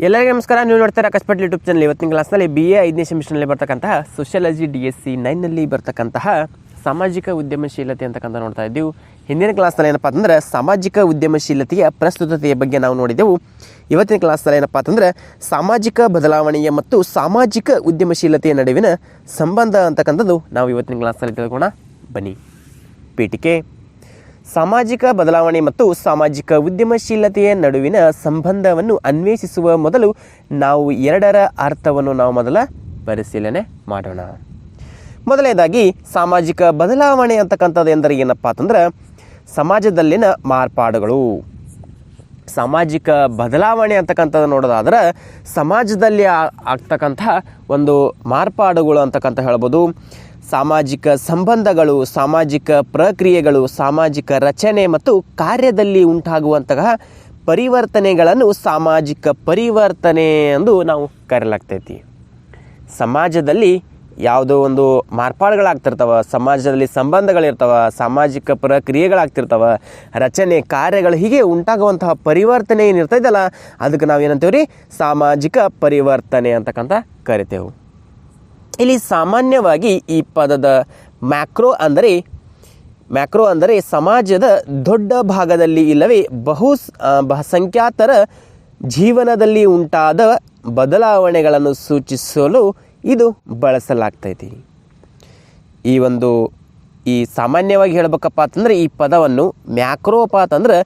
ಎಲ್ಲರಿಗೂ ನಮಸ್ಕಾರ. ನೀವು ನೋಡ್ತಾರೆ ಅಕಸ್ಪಟ್ ಯೂಟ್ಯೂಬ್ ಚಾನಲ್ ಇವತ್ತಿನ ಕ್ಲಾಸ್ನಲ್ಲಿ ಬಿ ಎ ಐದನೇ ಸೆಮಿಸ್ಟರ್ನಲ್ಲಿ ಬರ್ತಕ್ಕಂತಹ ಸೋಷಿಯಾಲಜಿ ಡಿ ಎಸ್ ಸಿ ನೈನ್ನಲ್ಲಿ ಬರ್ತಕ್ಕಂತಹ ಸಾಮಾಜಿಕ ಉದ್ಯಮಶೀಲತೆ ಅಂತಕ್ಕಂಥ ನೋಡ್ತಾ ಇದ್ದೀವಿ. ಹಿಂದಿನ ಕ್ಲಾಸ್ನಲ್ಲಿ ಏನಪ್ಪ ಅಂದ್ರೆ ಸಾಮಾಜಿಕ ಉದ್ಯಮಶೀಲತೆಯ ಪ್ರಸ್ತುತತೆಯ ಬಗ್ಗೆ ನಾವು ನೋಡಿದೆವು ಇವತ್ತಿನ ಕ್ಲಾಸ್ನಲ್ಲಿ ಏನಪ್ಪ ಅಂತಂದರೆ ಸಾಮಾಜಿಕ ಬದಲಾವಣೆಯ ಮತ್ತು ಸಾಮಾಜಿಕ ಉದ್ಯಮಶೀಲತೆಯ ನಡುವಿನ ಸಂಬಂಧ ಅಂತಕ್ಕಂಥದ್ದು ನಾವು ಇವತ್ತಿನ ಕ್ಲಾಸ್ನಲ್ಲಿ ತಿಳ್ಕೋಣ ಬನ್ನಿ. ಪೀಠಿಕೆ. ಸಾಮಾಜಿಕ ಬದಲಾವಣೆ ಮತ್ತು ಸಾಮಾಜಿಕ ಉದ್ಯಮಶೀಲತೆಯ ನಡುವಿನ ಸಂಬಂಧವನ್ನು ಅನ್ವೇಷಿಸುವ ಮೊದಲು ನಾವು ಎರಡರ ಅರ್ಥವನ್ನು ನಾವು ಮೊದಲ ಪರಿಶೀಲನೆ ಮಾಡೋಣ. ಮೊದಲನೇದಾಗಿ, ಸಾಮಾಜಿಕ ಬದಲಾವಣೆ ಅಂತಕ್ಕಂಥದ್ದು ಎಂದರೆ ಏನಪ್ಪ ಅಂತಂದ್ರೆ, ಸಮಾಜದಲ್ಲಿನ ಮಾರ್ಪಾಡುಗಳು. ಸಾಮಾಜಿಕ ಬದಲಾವಣೆ ಅಂತಕ್ಕಂಥದ್ದು ನೋಡೋದಾದ್ರೆ, ಸಮಾಜದಲ್ಲಿ ಆಗ್ತಕ್ಕಂತಹ ಒಂದು ಮಾರ್ಪಾಡುಗಳು ಅಂತಕ್ಕಂಥ ಹೇಳ್ಬೋದು. ಸಾಮಾಜಿಕ ಸಂಬಂಧಗಳು, ಸಾಮಾಜಿಕ ಪ್ರಕ್ರಿಯೆಗಳು, ಸಾಮಾಜಿಕ ರಚನೆ ಮತ್ತು ಕಾರ್ಯದಲ್ಲಿ ಉಂಟಾಗುವಂತಹ ಪರಿವರ್ತನೆಗಳನ್ನು ಸಾಮಾಜಿಕ ಪರಿವರ್ತನೆ ಎಂದು ನಾವು ಕರೆಯಲಾಗ್ತೈತಿ. ಸಮಾಜದಲ್ಲಿ ಯಾವುದೋ ಒಂದು ಮಾರ್ಪಾಡುಗಳಾಗ್ತಿರ್ತಾವ, ಸಮಾಜದಲ್ಲಿ ಸಂಬಂಧಗಳಿರ್ತಾವ, ಸಾಮಾಜಿಕ ಪ್ರಕ್ರಿಯೆಗಳಾಗ್ತಿರ್ತಾವ, ರಚನೆ ಕಾರ್ಯಗಳು ಹೀಗೆ ಉಂಟಾಗುವಂತಹ ಪರಿವರ್ತನೆ ಏನಿರ್ತೈತಲ್ಲ, ಅದಕ್ಕೆ ನಾವು ಏನಂತೇವೆ ರೀ ಸಾಮಾಜಿಕ ಪರಿವರ್ತನೆ ಅಂತಕ್ಕಂಥ ಕರಿತೇವೆ. ಇಲ್ಲಿ ಸಾಮಾನ್ಯವಾಗಿ ಈ ಪದದ ಮ್ಯಾಕ್ರೋ ಅಂದರೆ ಮ್ಯಾಕ್ರೋ ಅಂದರೆ ಸಮಾಜದ ದೊಡ್ಡ ಭಾಗದಲ್ಲಿ ಇಲ್ಲವೇ, ಬಹು ಬಹುಸಂಖ್ಯಾತರ ಜೀವನದಲ್ಲಿ ಉಂಟಾದ ಬದಲಾವಣೆಗಳನ್ನು ಸೂಚಿಸಲು ಇದು ಬಳಸಲಾಗ್ತೈತಿ. ಈ ಒಂದು, ಈ ಸಾಮಾನ್ಯವಾಗಿ ಹೇಳ್ಬೇಕಪ್ಪ ಅಂತಂದರೆ ಈ ಪದವನ್ನು ಮ್ಯಾಕ್ರೋಪಾತ್ ಅಂತಂದ್ರೆ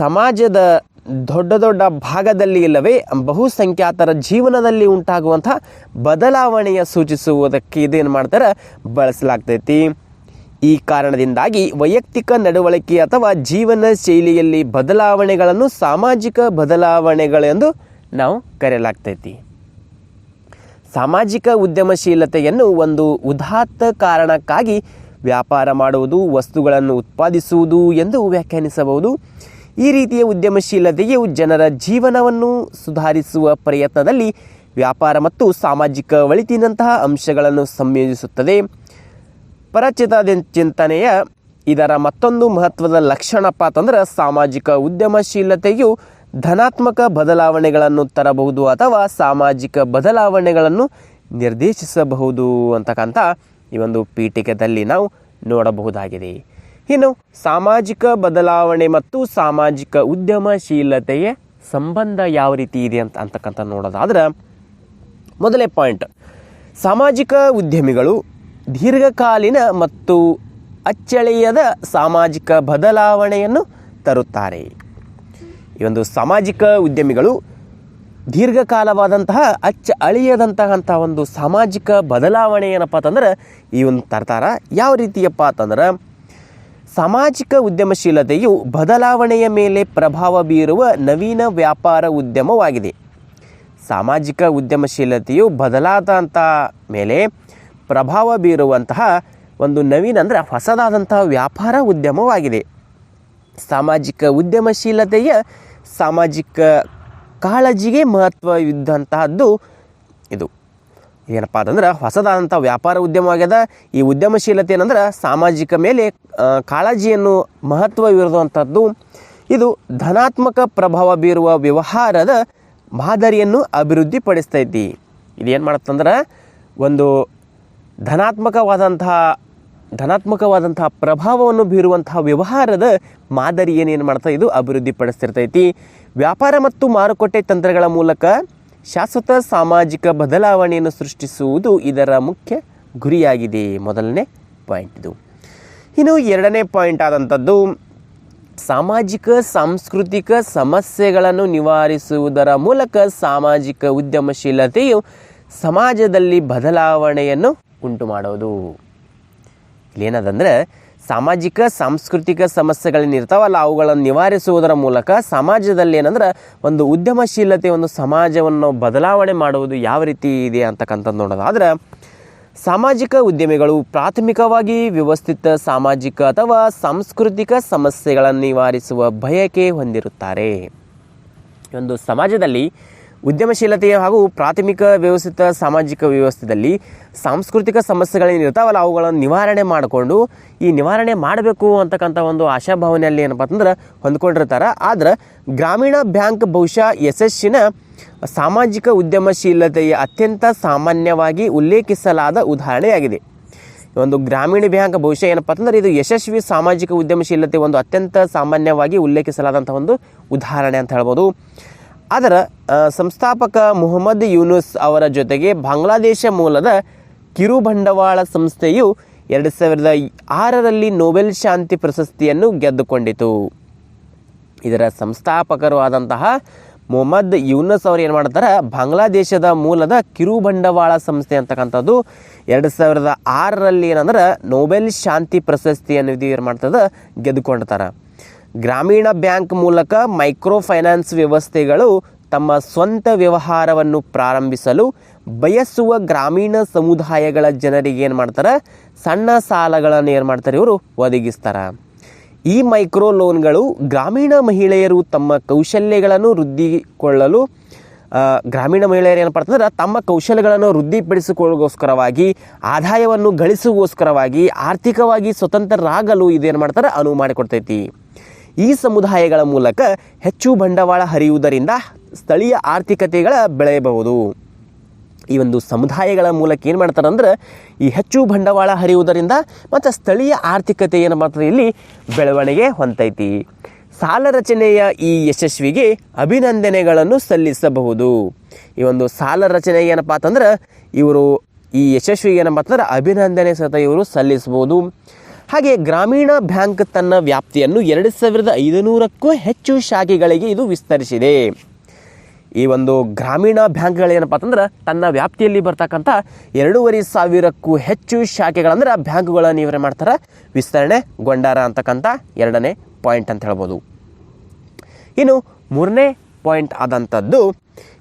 ಸಮಾಜದ ದೊಡ್ಡ ದೊಡ್ಡ ಭಾಗದಲ್ಲಿ ಇಲ್ಲವೇ? ಬಹುಸಂಖ್ಯಾತರ ಜೀವನದಲ್ಲಿ ಉಂಟಾಗುವಂಥ ಬದಲಾವಣೆಯ ಸೂಚಿಸುವುದಕ್ಕೆ ಇದೇನು ಮಾಡ್ತಾರೆ? ಬಳಸಲಾಗ್ತೈತಿ. ಈ ಕಾರಣದಿಂದಾಗಿ ವೈಯಕ್ತಿಕ ನಡವಳಿಕೆ ಅಥವಾ ಜೀವನ ಶೈಲಿಯಲ್ಲಿ ಬದಲಾವಣೆಗಳನ್ನು ಸಾಮಾಜಿಕ ಬದಲಾವಣೆಗಳೆಂದು ನಾವು ಕರೆಯಲಾಗ್ತೈತಿ. ಸಾಮಾಜಿಕ ಉದ್ಯಮಶೀಲತೆಯನ್ನು ಒಂದು ಉದಾತ್ತ ಕಾರಣಕ್ಕಾಗಿ ವ್ಯಾಪಾರ ಮಾಡುವುದು, ವಸ್ತುಗಳನ್ನು ಉತ್ಪಾದಿಸುವುದು ಎಂದು ವ್ಯಾಖ್ಯಾನಿಸಬಹುದು. ಈ ರೀತಿಯ ಉದ್ಯಮಶೀಲತೆಯು ಜನರ ಜೀವನವನ್ನು ಸುಧಾರಿಸುವ ಪ್ರಯತ್ನದಲ್ಲಿ ವ್ಯಾಪಾರ ಮತ್ತು ಸಾಮಾಜಿಕ ಒಳಿತಿನಂತಹ ಅಂಶಗಳನ್ನು ಸಂಯೋಜಿಸುತ್ತದೆ. ಪರಚಿತ ಚಿಂತನೆಯ ಇದರ ಮತ್ತೊಂದು ಮಹತ್ವದ ಲಕ್ಷಣಪ್ಪ ಅಂತಂದ್ರೆ ಸಾಮಾಜಿಕ ಉದ್ಯಮಶೀಲತೆಯು ಧನಾತ್ಮಕ ಬದಲಾವಣೆಗಳನ್ನು ತರಬಹುದು ಅಥವಾ ಸಾಮಾಜಿಕ ಬದಲಾವಣೆಗಳನ್ನು ನಿರ್ದೇಶಿಸಬಹುದು ಅಂತಕ್ಕಂಥ ಈ ಒಂದು ಪೀಠಿಕೆದಲ್ಲಿ ನಾವು ನೋಡಬಹುದಾಗಿದೆ. ಇನ್ನು ಸಾಮಾಜಿಕ ಬದಲಾವಣೆ ಮತ್ತು ಸಾಮಾಜಿಕ ಉದ್ಯಮಶೀಲತೆಯ ಸಂಬಂಧ ಯಾವ ರೀತಿ ಇದೆ ಅಂತ ಅಂತಕ್ಕಂಥ ನೋಡೋದಾದ್ರೆ, ಮೊದಲೇ ಪಾಯಿಂಟ್ ಸಾಮಾಜಿಕ ಉದ್ಯಮಿಗಳು ದೀರ್ಘಕಾಲೀನ ಮತ್ತು ಅಚ್ಚಳಿಯದ ಸಾಮಾಜಿಕ ಬದಲಾವಣೆಯನ್ನು ತರುತ್ತಾರೆ. ಈ ಒಂದು ಸಾಮಾಜಿಕ ಉದ್ಯಮಿಗಳು ದೀರ್ಘಕಾಲವಾದಂತಹ, ಅಚ್ಚ ಅಳಿಯದಂತಹ ಒಂದು ಸಾಮಾಜಿಕ ಬದಲಾವಣೆ ಏನಪ್ಪ ಅಂತಂದ್ರೆ, ಈ ಒಂದು ತರ್ತಾರ ಯಾವ ರೀತಿಯಪ್ಪ ಅಂತಂದ್ರೆ ಸಾಮಾಜಿಕ ಉದ್ಯಮಶೀಲತೆಯು ಬದಲಾವಣೆಯ ಮೇಲೆ ಪ್ರಭಾವ ಬೀರುವ ನವೀನ ವ್ಯಾಪಾರ ಉದ್ಯಮವಾಗಿದೆ. ಸಾಮಾಜಿಕ ಉದ್ಯಮಶೀಲತೆಯು ಬದಲಾದಂಥ ಮೇಲೆ ಪ್ರಭಾವ ಬೀರುವಂತಹ ಒಂದು ನವೀನ ಅಂದರೆ ಹೊಸದಾದಂತಹ ವ್ಯಾಪಾರ ಉದ್ಯಮವಾಗಿದೆ. ಸಾಮಾಜಿಕ ಉದ್ಯಮಶೀಲತೆಯ ಸಾಮಾಜಿಕ ಕಾಳಜಿಗೆ ಮಹತ್ವ ಇದ್ದಂತಹದ್ದು ಇದು. ಏನಪ್ಪ ಅಂತಂದ್ರೆ ಹೊಸದಾದಂಥ ವ್ಯಾಪಾರ ಉದ್ಯಮವಾಗ್ಯದ ಈ ಉದ್ಯಮಶೀಲತೆ ಏನಂದ್ರೆ ಸಾಮಾಜಿಕ ಮೇಲೆ ಕಾಳಜಿಯನ್ನು ಕಾಳಜಿಯನ್ನು ಮಹತ್ವವಿರುವಂಥದ್ದು ಇದು ಧನಾತ್ಮಕ ಪ್ರಭಾವ ಬೀರುವ ವ್ಯವಹಾರದ ಮಾದರಿಯನ್ನು ಅಭಿವೃದ್ಧಿಪಡಿಸ್ತೈತಿ. ಇದು ಏನು ಮಾಡುತ್ತಂದ್ರೆ ಒಂದು ಧನಾತ್ಮಕವಾದಂತಹ ಧನಾತ್ಮಕವಾದಂತಹ ಪ್ರಭಾವವನ್ನು ಬೀರುವಂತಹ ವ್ಯವಹಾರದ ಮಾದರಿ ಏನೇನು ಮಾಡ್ತಾ ಇದು ಅಭಿವೃದ್ಧಿಪಡಿಸ್ತಿರ್ತೈತಿ. ವ್ಯಾಪಾರ ಮತ್ತು ಮಾರುಕಟ್ಟೆ ತಂತ್ರಗಳ ಮೂಲಕ ಶಾಶ್ವತ ಸಾಮಾಜಿಕ ಬದಲಾವಣೆಯನ್ನು ಸೃಷ್ಟಿಸುವುದು ಇದರ ಮುಖ್ಯ ಗುರಿಯಾಗಿದೆ. ಮೊದಲನೇ ಪಾಯಿಂಟ್ ಇದು. ಇನ್ನು ಎರಡನೇ ಪಾಯಿಂಟ್ ಆದಂಥದ್ದು, ಸಾಮಾಜಿಕ, ಸಾಂಸ್ಕೃತಿಕ ಸಮಸ್ಯೆಗಳನ್ನು ನಿವಾರಿಸುವುದರ ಮೂಲಕ ಸಾಮಾಜಿಕ ಉದ್ಯಮಶೀಲತೆಯು ಸಮಾಜದಲ್ಲಿ ಬದಲಾವಣೆಯನ್ನು ಉಂಟು ಮಾಡೋದು ಇಲ್ಲೇನದಂದ್ರೆ ಸಾಮಾಜಿಕ, ಸಾಂಸ್ಕೃತಿಕ ಸಮಸ್ಯೆಗಳೇನು ಇರ್ತಾವಲ್ಲ, ಅವುಗಳನ್ನು ನಿವಾರಿಸುವುದರ ಮೂಲಕ ಸಮಾಜದಲ್ಲಿ ಏನಂದ್ರೆ ಒಂದು ಉದ್ಯಮಶೀಲತೆ, ಒಂದು ಸಮಾಜವನ್ನು ಬದಲಾವಣೆ ಮಾಡುವುದು ಯಾವ ರೀತಿ ಇದೆ ಅಂತಕ್ಕಂಥದ್ದು ನೋಡೋದಾದ್ರೆ ಸಾಮಾಜಿಕ ಉದ್ಯಮಿಗಳು ಪ್ರಾಥಮಿಕವಾಗಿ ವ್ಯವಸ್ಥಿತ ಸಾಮಾಜಿಕ ಅಥವಾ ಸಾಂಸ್ಕೃತಿಕ ಸಮಸ್ಯೆಗಳನ್ನು ನಿವಾರಿಸುವ ಬಯಕೆ ಹೊಂದಿರುತ್ತಾರೆ. ಒಂದು ಸಮಾಜದಲ್ಲಿ ಉದ್ಯಮಶೀಲತೆಯ ಹಾಗೂ ಪ್ರಾಥಮಿಕ ವ್ಯವಸ್ಥಿತ ಸಾಮಾಜಿಕ ವ್ಯವಸ್ಥೆಯಲ್ಲಿ ಸಾಂಸ್ಕೃತಿಕ ಸಮಸ್ಯೆಗಳೇನು ಇರ್ತಾವಲ್ಲ ಅವುಗಳನ್ನು ನಿವಾರಣೆ ಮಾಡಿಕೊಂಡು, ಈ ನಿವಾರಣೆ ಮಾಡಬೇಕು ಅಂತಕ್ಕಂಥ ಒಂದು ಆಶಾಭಾವನೆಯಲ್ಲಿ ಏನಪ್ಪ ಅಂತಂದ್ರೆ ಹೊಂದ್ಕೊಂಡಿರ್ತಾರೆ. ಆದ್ರೆ ಗ್ರಾಮೀಣ ಬ್ಯಾಂಕ್ ಬಹುಶಃ ಯಶಸ್ಸಿನ ಸಾಮಾಜಿಕ ಉದ್ಯಮಶೀಲತೆಯ ಅತ್ಯಂತ ಸಾಮಾನ್ಯವಾಗಿ ಉಲ್ಲೇಖಿಸಲಾದ ಉದಾಹರಣೆಯಾಗಿದೆ. ಒಂದು ಗ್ರಾಮೀಣ ಬ್ಯಾಂಕ್ ಬಹುಶಃ ಏನಪ್ಪ ಅಂತಂದ್ರೆ ಇದು ಯಶಸ್ವಿ ಸಾಮಾಜಿಕ ಉದ್ಯಮಶೀಲತೆ ಒಂದು ಅತ್ಯಂತ ಸಾಮಾನ್ಯವಾಗಿ ಉಲ್ಲೇಖಿಸಲಾದಂಥ ಒಂದು ಉದಾಹರಣೆ ಅಂತ ಹೇಳ್ಬೋದು. ಅದರ ಆ, ಸಂಸ್ಥಾಪಕ ಮೊಹಮ್ಮದ್ ಯೂನುಸ್ ಅವರ ಜೊತೆಗೆ ಬಾಂಗ್ಲಾದೇಶ ಮೂಲದ ಕಿರುಬಂಡವಾಳ ಸಂಸ್ಥೆಯು ಎರಡು ಸಾವಿರದ ಆರರಲ್ಲಿ ನೊಬೆಲ್ ಶಾಂತಿ ಪ್ರಶಸ್ತಿಯನ್ನು ಗೆದ್ದುಕೊಂಡಿತು. ಇದರ ಸಂಸ್ಥಾಪಕರು ಆದಂತಹ ಮೊಹಮ್ಮದ್ ಯೂನಸ್ ಅವರು ಏನು ಮಾಡ್ತಾರೆ ಬಾಂಗ್ಲಾದೇಶದ ಮೂಲದ ಕಿರುಬಂಡವಾಳ ಸಂಸ್ಥೆ ಅಂತಕ್ಕಂಥದ್ದು ಎರಡು ಸಾವಿರದ ಆರರಲ್ಲಿ ಏನಂದ್ರೆ ನೊಬೆಲ್ ಶಾಂತಿ ಪ್ರಶಸ್ತಿಯನ್ನು ಇದು ಏನು ಮಾಡ್ತದೆ ಗೆದ್ದುಕೊಂಡಿರ್ತಾರೆ ಗ್ರಾಮೀಣ ಬ್ಯಾಂಕ್ ಮೂಲಕ ಮೈಕ್ರೋ ಫೈನಾನ್ಸ್ ವ್ಯವಸ್ಥೆಗಳು ತಮ್ಮ ಸ್ವಂತ ವ್ಯವಹಾರವನ್ನು ಪ್ರಾರಂಭಿಸಲು ಬಯಸುವ ಗ್ರಾಮೀಣ ಸಮುದಾಯಗಳ ಜನರಿಗೆ ಏನು ಮಾಡ್ತಾರೆ? ಸಣ್ಣ ಸಾಲಗಳನ್ನು ಏನು ಮಾಡ್ತಾರೆ ಇವರು? ಒದಗಿಸ್ತಾರೆ. ಈ ಮೈಕ್ರೋ ಲೋನ್ಗಳು ಗ್ರಾಮೀಣ ಮಹಿಳೆಯರು ತಮ್ಮ ಕೌಶಲ್ಯಗಳನ್ನು ವೃದ್ಧಿಕೊಳ್ಳಲು ಗ್ರಾಮೀಣ ಮಹಿಳೆಯರು ಏನಪ್ಪ ಅಂತಂದ್ರೆ ತಮ್ಮ ಕೌಶಲ್ಯಗಳನ್ನು ವೃದ್ಧಿಪಡಿಸಿಕೊಳ್ಳೋಸ್ಕರವಾಗಿ ಆದಾಯವನ್ನು ಗಳಿಸುವೋಸ್ಕರವಾಗಿ ಆರ್ಥಿಕವಾಗಿ ಸ್ವತಂತ್ರರಾಗಲು ಇದೇನು ಮಾಡ್ತಾರೆ? ಅನುವು ಮಾಡಿಕೊಡ್ತೈತಿ. ಈ ಸಮುದಾಯಗಳ ಮೂಲಕ ಹೆಚ್ಚು ಬಂಡವಾಳ ಹರಿಯುವುದರಿಂದ ಸ್ಥಳೀಯ ಆರ್ಥಿಕತೆಗಳ ಬೆಳೆಯಬಹುದು. ಈ ಒಂದು ಸಮುದಾಯಗಳ ಮೂಲಕ ಏನು ಮಾಡ್ತಾರೆ ಅಂದ್ರೆ ಈ ಹೆಚ್ಚು ಬಂಡವಾಳ ಹರಿಯುವುದರಿಂದ ಮತ್ತು ಸ್ಥಳೀಯ ಆರ್ಥಿಕತೆ ಏನು ಮಾಡ್ತದೆ, ಇಲ್ಲಿ ಬೆಳವಣಿಗೆ ಹೊಂತೈತಿ ಸಾಲ ರಚನೆಯ ಈ ಯಶಸ್ವಿಗೆ ಅಭಿನಂದನೆಗಳನ್ನು ಸಲ್ಲಿಸಬಹುದು. ಈ ಒಂದು ಸಾಲ ರಚನೆ ಏನಪ್ಪ ಅಂತಂದ್ರೆ, ಇವರು ಈ ಯಶಸ್ವಿಗೆ ಏನಪ್ಪ ಅಂತಂದ್ರೆ ಅಭಿನಂದನೆ ಸಹಿತ ಇವರು ಸಲ್ಲಿಸಬಹುದು. ಹಾಗೆ ಗ್ರಾಮೀಣ ಬ್ಯಾಂಕ್ ತನ್ನ ವ್ಯಾಪ್ತಿಯನ್ನು ಎರಡು ಸಾವಿರದ ಐದುನೂರಕ್ಕೂ ಹೆಚ್ಚು ಶಾಖೆಗಳಿಗೆ ಇದು ವಿಸ್ತರಿಸಿದೆ. ಈ ಒಂದು ಗ್ರಾಮೀಣ ಬ್ಯಾಂಕ್ಗಳೇನಪ್ಪ ಅಂತಂದ್ರೆ ತನ್ನ ವ್ಯಾಪ್ತಿಯಲ್ಲಿ ಬರ್ತಕ್ಕಂಥ ಎರಡೂವರೆ ಸಾವಿರಕ್ಕೂ ಹೆಚ್ಚು ಶಾಖೆಗಳಂದ್ರೆ ಬ್ಯಾಂಕ್ಗಳನ್ನು ಇವರೇ ಮಾಡ್ತಾರೆ. ವಿಸ್ತರಣೆ ಗೊಂಡಾರ ಅಂತಕ್ಕಂಥ ಎರಡನೇ ಪಾಯಿಂಟ್ ಅಂತ ಹೇಳ್ಬೋದು. ಇನ್ನು ಮೂರನೇ ಪಾಯಿಂಟ್ ಆದಂಥದ್ದು,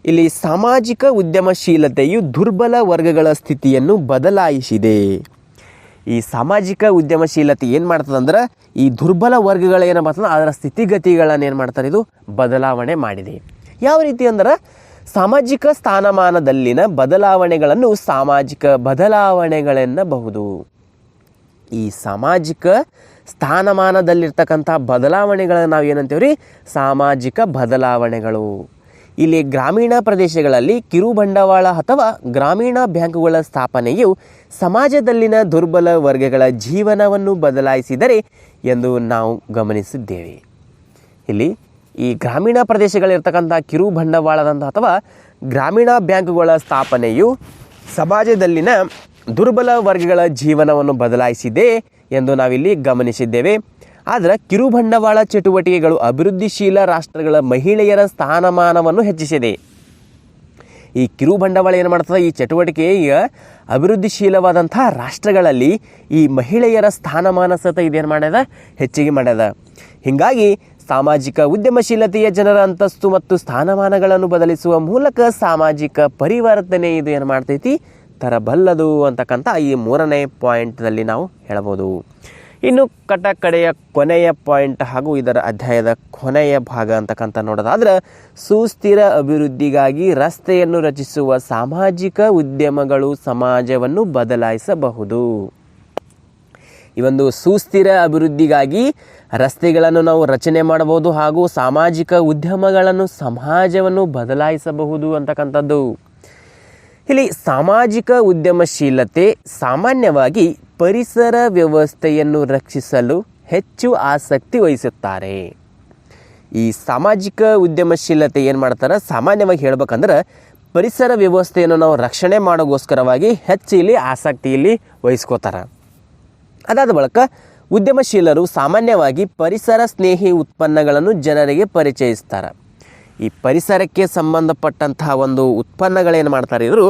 ಇಲ್ಲಿ ಸಾಮಾಜಿಕ ಉದ್ಯಮಶೀಲತೆಯು ದುರ್ಬಲ ವರ್ಗಗಳ ಸ್ಥಿತಿಯನ್ನು ಬದಲಾಯಿಸಿದೆ. ಈ ಸಾಮಾಜಿಕ ಉದ್ಯಮಶೀಲತೆ ಏನು ಮಾಡ್ತದಂದ್ರೆ ಈ ದುರ್ಬಲ ವರ್ಗಗಳು ಏನಪ್ಪ ಅಂತಂದ್ರೆ ಅದರ ಸ್ಥಿತಿಗತಿಗಳನ್ನು ಏನು ಮಾಡ್ತಾರೆ ಇದು? ಬದಲಾವಣೆ ಮಾಡಿದೆ. ಯಾವ ರೀತಿ ಅಂದ್ರೆ ಸಾಮಾಜಿಕ ಸ್ಥಾನಮಾನದಲ್ಲಿನ ಬದಲಾವಣೆಗಳನ್ನು ಸಾಮಾಜಿಕ ಬದಲಾವಣೆಗಳೆನ್ನಬಹುದು. ಈ ಸಾಮಾಜಿಕ ಸ್ಥಾನಮಾನದಲ್ಲಿರ್ತಕ್ಕಂಥ ಬದಲಾವಣೆಗಳನ್ನು ನಾವು ಏನಂತೀವ್ರಿ? ಸಾಮಾಜಿಕ ಬದಲಾವಣೆಗಳು. ಇಲ್ಲಿ ಗ್ರಾಮೀಣ ಪ್ರದೇಶಗಳಲ್ಲಿ ಕಿರುಬಂಡವಾಳ ಅಥವಾ ಗ್ರಾಮೀಣ ಬ್ಯಾಂಕುಗಳ ಸ್ಥಾಪನೆಯು ಸಮಾಜದಲ್ಲಿನ ದುರ್ಬಲ ವರ್ಗಗಳ ಜೀವನವನ್ನು ಬದಲಾಯಿಸಿದರೆ ಎಂದು ನಾವು ಗಮನಿಸಿದ್ದೇವೆ. ಇಲ್ಲಿ ಈ ಗ್ರಾಮೀಣ ಪ್ರದೇಶಗಳಿರ್ತಕ್ಕಂಥ ಕಿರು ಬಂಡವಾಳದಂಥ ಅಥವಾ ಗ್ರಾಮೀಣ ಬ್ಯಾಂಕುಗಳ ಸ್ಥಾಪನೆಯು ಸಮಾಜದಲ್ಲಿನ ದುರ್ಬಲ ವರ್ಗಗಳ ಜೀವನವನ್ನು ಬದಲಾಯಿಸಿದೆ ಎಂದು ನಾವಿಲ್ಲಿ ಗಮನಿಸಿದ್ದೇವೆ. ಆದರೆ ಕಿರುಬಂಡವಾಳ ಚಟುವಟಿಕೆಗಳು ಅಭಿವೃದ್ಧಿಶೀಲ ರಾಷ್ಟ್ರಗಳ ಮಹಿಳೆಯರ ಸ್ಥಾನಮಾನವನ್ನು ಹೆಚ್ಚಿಸಿದೆ. ಈ ಕಿರು ಬಂಡವಾಳ ಏನು ಮಾಡ್ತದೆ? ಈ ಚಟುವಟಿಕೆಯ ಅಭಿವೃದ್ಧಿಶೀಲವಾದಂಥ ರಾಷ್ಟ್ರಗಳಲ್ಲಿ ಈ ಮಹಿಳೆಯರ ಸ್ಥಾನಮಾನ ಸತ ಇದೇನು ಮಾಡ್ಯದ? ಹೆಚ್ಚಿಗೆ ಮಾಡ್ಯದ. ಹೀಗಾಗಿ ಸಾಮಾಜಿಕ ಉದ್ಯಮಶೀಲತೆಯ ಜನರ ಅಂತಸ್ತು ಮತ್ತು ಸ್ಥಾನಮಾನಗಳನ್ನು ಬದಲಿಸುವ ಮೂಲಕ ಸಾಮಾಜಿಕ ಪರಿವರ್ತನೆ ಇದು ಏನು ಮಾಡ್ತೈತಿ? ತರಬಲ್ಲದು ಅಂತಕ್ಕಂಥ ಈ ಮೂರನೇ ಪಾಯಿಂಟ್ನಲ್ಲಿ ನಾವು ಹೇಳ್ಬೋದು. ಇನ್ನು ಕಟ ಕಡೆಯ ಕೊನೆಯ ಪಾಯಿಂಟ್ ಹಾಗೂ ಇದರ ಅಧ್ಯಾಯದ ಕೊನೆಯ ಭಾಗ ಅಂತಕ್ಕಂಥ ನೋಡೋದಾದ್ರೆ, ಸುಸ್ಥಿರ ಅಭಿವೃದ್ಧಿಗಾಗಿ ರಸ್ತೆಯನ್ನು ರಚಿಸುವ ಸಾಮಾಜಿಕ ಉದ್ಯಮಗಳು ಸಮಾಜವನ್ನು ಬದಲಾಯಿಸಬಹುದು. ಈ ಒಂದು ಸುಸ್ಥಿರ ಅಭಿವೃದ್ಧಿಗಾಗಿ ರಸ್ತೆಗಳನ್ನು ನಾವು ರಚನೆ ಮಾಡಬಹುದು ಹಾಗೂ ಸಾಮಾಜಿಕ ಉದ್ಯಮಗಳನ್ನು ಸಮಾಜವನ್ನು ಬದಲಾಯಿಸಬಹುದು ಅಂತಕ್ಕಂಥದ್ದು. ಇಲ್ಲಿ ಸಾಮಾಜಿಕ ಉದ್ಯಮಶೀಲತೆ ಸಾಮಾನ್ಯವಾಗಿ ಪರಿಸರ ವ್ಯವಸ್ಥೆಯನ್ನು ರಕ್ಷಿಸಲು ಹೆಚ್ಚು ಆಸಕ್ತಿ ವಹಿಸುತ್ತಾರೆ. ಈ ಸಾಮಾಜಿಕ ಉದ್ಯಮಶೀಲತೆ ಏನು ಮಾಡ್ತಾರೆ? ಸಾಮಾನ್ಯವಾಗಿ ಹೇಳ್ಬೇಕಂದ್ರೆ ಪರಿಸರ ವ್ಯವಸ್ಥೆಯನ್ನು ನಾವು ರಕ್ಷಣೆ ಮಾಡೋಗೋಸ್ಕರವಾಗಿ ಹೆಚ್ಚು ಇಲ್ಲಿ ಆಸಕ್ತಿ ಇಲ್ಲಿ ವಹಿಸ್ಕೋತಾರೆ. ಅದಾದ ಬಳಿಕ ಉದ್ಯಮಶೀಲರು ಸಾಮಾನ್ಯವಾಗಿ ಪರಿಸರ ಸ್ನೇಹಿ ಉತ್ಪನ್ನಗಳನ್ನು ಜನರಿಗೆ ಪರಿಚಯಿಸ್ತಾರೆ. ಈ ಪರಿಸರಕ್ಕೆ ಸಂಬಂಧಪಟ್ಟಂತಹ ಒಂದು ಉತ್ಪನ್ನಗಳೇನು ಮಾಡ್ತಾರೆ ಇವರು?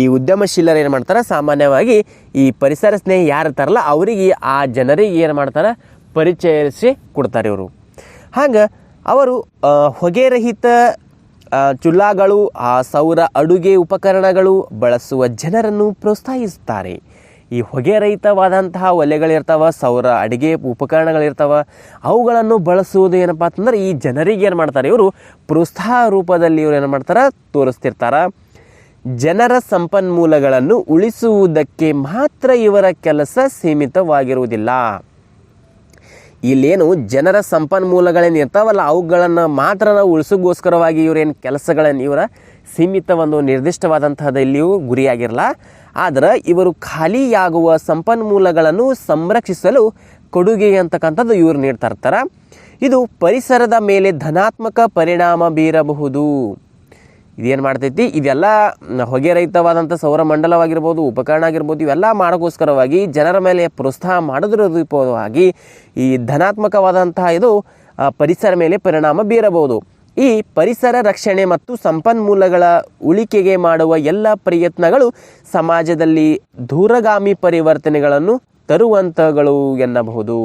ಈ ಉದ್ಯಮಶೀಲರು ಏನು ಮಾಡ್ತಾರೆ? ಸಾಮಾನ್ಯವಾಗಿ ಈ ಪರಿಸರ ಸ್ನೇಹಿ ಯಾರು ಇರ್ತಾರಲ್ಲ, ಅವರಿಗೆ ಆ ಜನರಿಗೆ ಏನು ಮಾಡ್ತಾರೆ? ಪರಿಚಯಿಸಿ ಕೊಡ್ತಾರೆ ಇವರು. ಹಾಗೆ ಅವರು ಹೊಗೆರಹಿತ ಚುಲ್ಲಾಗಳು, ಆ ಸೌರ ಅಡುಗೆ ಉಪಕರಣಗಳು ಬಳಸುವ ಜನರನ್ನು ಪ್ರೋತ್ಸಾಹಿಸುತ್ತಾರೆ ಈ ಹೊಗೆ ರಹಿತವಾದಂತಹ ಒಲೆಗಳಿರ್ತಾವ, ಸೌರ ಅಡುಗೆ ಉಪಕರಣಗಳಿರ್ತಾವ, ಅವುಗಳನ್ನು ಬಳಸುವುದು ಏನಪ್ಪ ಅಂತಂದ್ರೆ ಈ ಜನರಿಗೆ ಏನು ಮಾಡ್ತಾರೆ, ಇವರು ಪ್ರೋತ್ಸಾಹ ರೂಪದಲ್ಲಿ ಇವರು ಏನು ಮಾಡ್ತಾರೆ, ತೋರಿಸ್ತಿರ್ತಾರೆ. ಜನರ ಸಂಪನ್ಮೂಲಗಳನ್ನು ಉಳಿಸುವುದಕ್ಕೆ ಮಾತ್ರ ಇವರ ಕೆಲಸ ಸೀಮಿತವಾಗಿರುವುದಿಲ್ಲ. ಇಲ್ಲೇನು ಜನರ ಸಂಪನ್ಮೂಲಗಳೇನು ಇರ್ತಾವಲ್ಲ, ಅವುಗಳನ್ನು ಮಾತ್ರ ನಾವು ಉಳಿಸೋಗೋಸ್ಕರವಾಗಿ ಇವರೇನು ಕೆಲಸಗಳನ್ನು ಇವರ ಸೀಮಿತ ಒಂದು ನಿರ್ದಿಷ್ಟವಾದಂತಹದ್ದು ಇಲ್ಲಿಯೂ ಗುರಿಯಾಗಿರಲ್ಲ. ಆದರೆ ಇವರು ಖಾಲಿಯಾಗುವ ಸಂಪನ್ಮೂಲಗಳನ್ನು ಸಂರಕ್ಷಿಸಲು ಕೊಡುಗೆ ಅಂತಕ್ಕಂಥದ್ದು ಇವರು ನೀಡ್ತಾ ಇರ್ತಾರೆ. ಇದು ಪರಿಸರದ ಮೇಲೆ ಧನಾತ್ಮಕ ಪರಿಣಾಮ ಬೀರಬಹುದು. ಇದೇನು ಮಾಡ್ತೈತಿ? ಇದೆಲ್ಲ ಹೊಗೆ ರಹಿತವಾದಂಥ ಸೌರಮಂಡಲವಾಗಿರ್ಬೋದು ಉಪಕರಣ ಆಗಿರ್ಬೋದು, ಇವೆಲ್ಲ ಮಾಡೋಕ್ಕೋಸ್ಕರವಾಗಿ ಜನರ ಮೇಲೆ ಪ್ರೋತ್ಸಾಹ ಮಾಡೋದ್ರ ರೂಪವಾಗಿ ಈ ಧನಾತ್ಮಕವಾದಂತಹ ಇದು ಪರಿಸರ ಮೇಲೆ ಪರಿಣಾಮ ಬೀರಬಹುದು. ಈ ಪರಿಸರ ರಕ್ಷಣೆ ಮತ್ತು ಸಂಪನ್ಮೂಲಗಳ ಉಳಿಕೆಗೆ ಮಾಡುವ ಎಲ್ಲ ಪ್ರಯತ್ನಗಳು ಸಮಾಜದಲ್ಲಿ ದೂರಗಾಮಿ ಪರಿವರ್ತನೆಗಳನ್ನು ತರುವಂಥಗಳು ಎನ್ನಬಹುದು.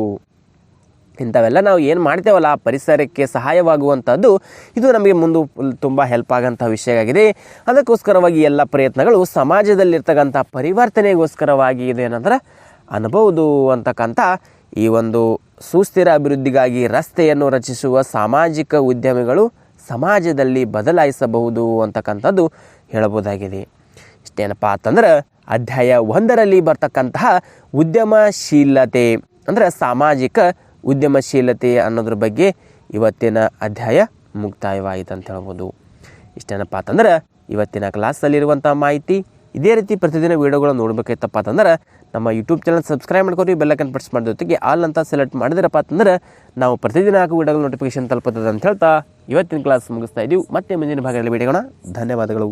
ಇಂಥವೆಲ್ಲ ನಾವು ಏನು ಮಾಡ್ತೇವಲ್ಲ ಪರಿಸರಕ್ಕೆ ಸಹಾಯವಾಗುವಂಥದ್ದು ಇದು ನಮಗೆ ಮುಂದೆ ತುಂಬ ಹೆಲ್ಪ್ ಆಗೋಂಥ ವಿಷಯ ಆಗಿದೆ ಅದಕ್ಕೋಸ್ಕರವಾಗಿ ಎಲ್ಲ ಪ್ರಯತ್ನಗಳು ಸಮಾಜದಲ್ಲಿರ್ತಕ್ಕಂಥ ಪರಿವರ್ತನೆಗೋಸ್ಕರವಾಗಿ ಇದೇನಂದ್ರೆ ಅನ್ಬೋದು ಅಂತಕ್ಕಂಥ ಈ ಒಂದು ಸುಸ್ಥಿರ ಅಭಿವೃದ್ಧಿಗಾಗಿ ರಸ್ತೆಯನ್ನು ರಚಿಸುವ ಸಾಮಾಜಿಕ ಉದ್ಯಮಿಗಳು ಸಮಾಜದಲ್ಲಿ ಬದಲಾಯಿಸಬಹುದು ಅಂತಕ್ಕಂಥದ್ದು ಹೇಳಬಹುದಾಗಿದೆ. ಇಷ್ಟೇನಪ್ಪ ಅಂತಂದ್ರೆ ಅಧ್ಯಾಯ ಒಂದರಲ್ಲಿ ಬರ್ತಕ್ಕಂತಹ ಉದ್ಯಮಶೀಲತೆ, ಅಂದ್ರೆ ಸಾಮಾಜಿಕ ಉದ್ಯಮಶೀಲತೆ ಅನ್ನೋದ್ರ ಬಗ್ಗೆ ಇವತ್ತಿನ ಅಧ್ಯಾಯ ಮುಕ್ತಾಯವಾಯಿತು ಅಂತ ಹೇಳ್ಬೋದು. ಇಷ್ಟೇನಪ್ಪ ಅಂತಂದ್ರೆ ಇವತ್ತಿನ ಕ್ಲಾಸಲ್ಲಿರುವಂಥ ಮಾಹಿತಿ, ಇದೇ ರೀತಿ ಪ್ರತಿದಿನ ವೀಡಿಯೋಗಳನ್ನು ನೋಡ್ಬೇಕಾಯ್ತಪ್ಪ ಅಂತಂದ್ರೆ ನಮ್ಮ ಯೂಟ್ಯೂಬ್ ಚಾನಲ್ ಸಬ್ಸ್ಕ್ರೈಬ್ ಮಾಡ್ಕೊರಿ ಬೆಲ್ಲಕನ್ ಪ್ರೆಸ್ ಮಾಡಿದ ಜೊತೆಗೆ ಆಲ್ ಅಂತ ಸೆಲೆಕ್ಟ್ ಮಾಡಿದ್ರಪ್ಪ ಅಂತಂದ್ರೆ ನಾವು ಪ್ರತಿದಿನ ಹಾಕೋ ವೀಡಿಯೋಗಳ ನೋಟಿಫಿಕೇಶನ್ ತಲುಪುತ್ತದೆ ಅಂತ ಹೇಳ್ತಾ ಇವತ್ತಿನ ಕ್ಲಾಸ್ ಮುಗಿಸ್ತಾ ಇದೀವಿ. ಮತ್ತೆ ಮುಂದಿನ ಭಾಗದಲ್ಲಿ ಭೇಟಿಗೋಣ ಧನ್ಯವಾದಗಳು.